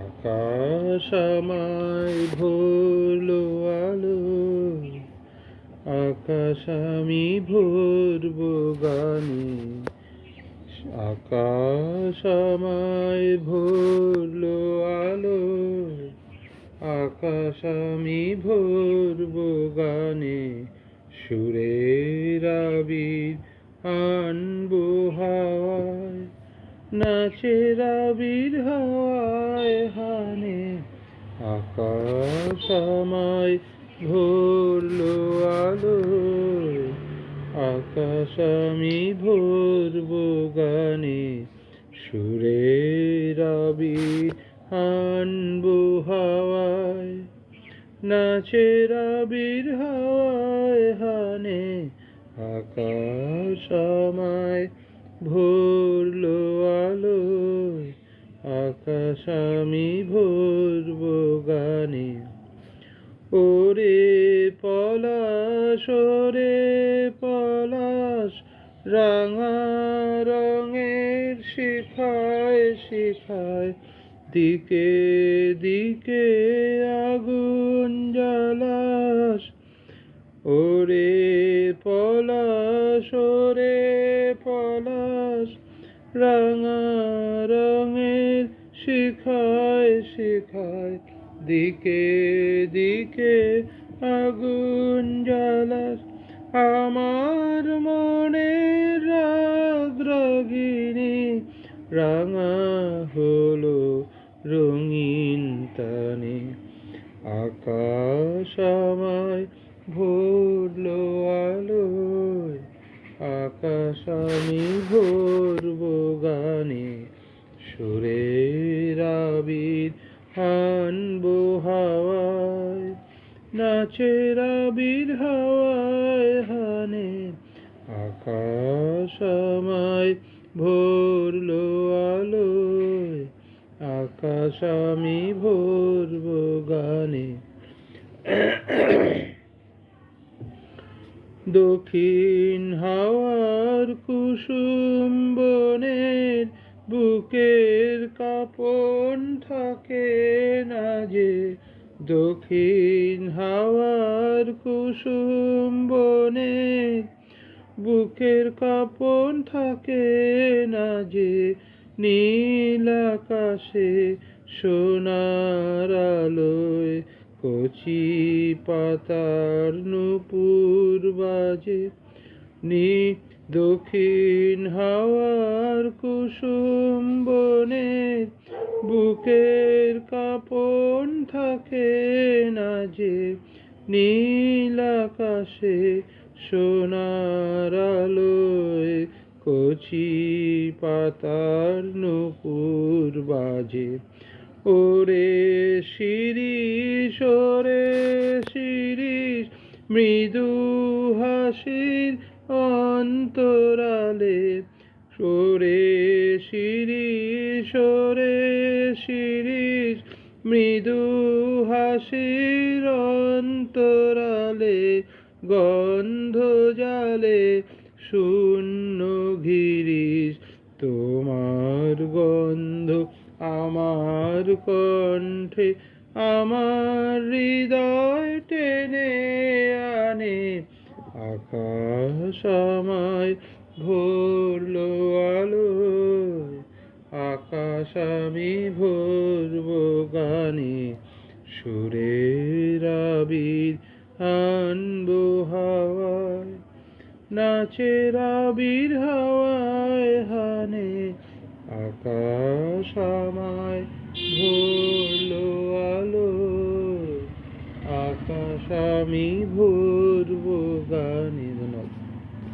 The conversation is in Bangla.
আকাশ আমায় আলো আকাশ আমি ভরব গানে। আকাশ আমায় ভরলো আলো আকাশ আমি ভরব গানে। সুরের আবির আনব হাওয়ায় নাচের আবির হাওয়ায় হানে আকাশ আমায় ভরলো আলো। আকাশ আমি ভরব গানে, সুরের আবির আনব হাওয়ায়। নাচের আবির হাওয়ায় হানে, আকাশ আমায় ভরলো আমি ভরব গানে। ওরে পলাশ ওরে পলাশ, রাঙা রঙের শিখায় শিখায়। দিকে দিকে আগুন জ্বালাস। ওরে পলাশ ওরে পলাশ, রাঙা শিখায় শিখায়। দিকে দিকে আগুন জ্বালাস আমার মনের রাগ রাঙা হলো রঙিন তানে। আকাশ আমায় ভরলো আলোয়, আকাশ আমি ভরব গানে। সুরের আবির আনব হাওয়ায় নাচের আবির হাওয়ায়, হানে আকাশ আমায় ভরলো আলোয়, আকাশ আমি ভরব গানে। দক্ষিণ হাওয়ার কুসুম বনের বুকের কাপন থাকে না যে, দক্ষিণ হাওয়ার কুসুম বনের বুকের কাপন থাকে না যে, নীল আকাশে সোনার আলোয় কচি পাতার নুপুর বাজে। নি দক্ষিণ হাওয়ার কুসুম বনের বুকের কাপন থাকে না যে নীল আকাশে সোনার আলোয় কচি পাতার নুপুর বাজে। ওরে শিরিষ ওরে শিরিষ মৃদু হাসির ওরে শিরিষ ওরে শিরিষ মৃদু হাসির অন্তরালে, গন্ধ জালে শূন্য ঘিরিস। তোমার গন্ধ আমার কণ্ঠে, আমার হৃদয় টেনে আনে। আকাশ আমায় ভরলো আলো, আকাশ আমি ভরব গানে, সুরের আবির আনব হাওয়ায়, নাচের আবির হাওয়ায় হানে, আকাশ আমায় ভরলো আলো, আকাশ আমি ভরব গানে।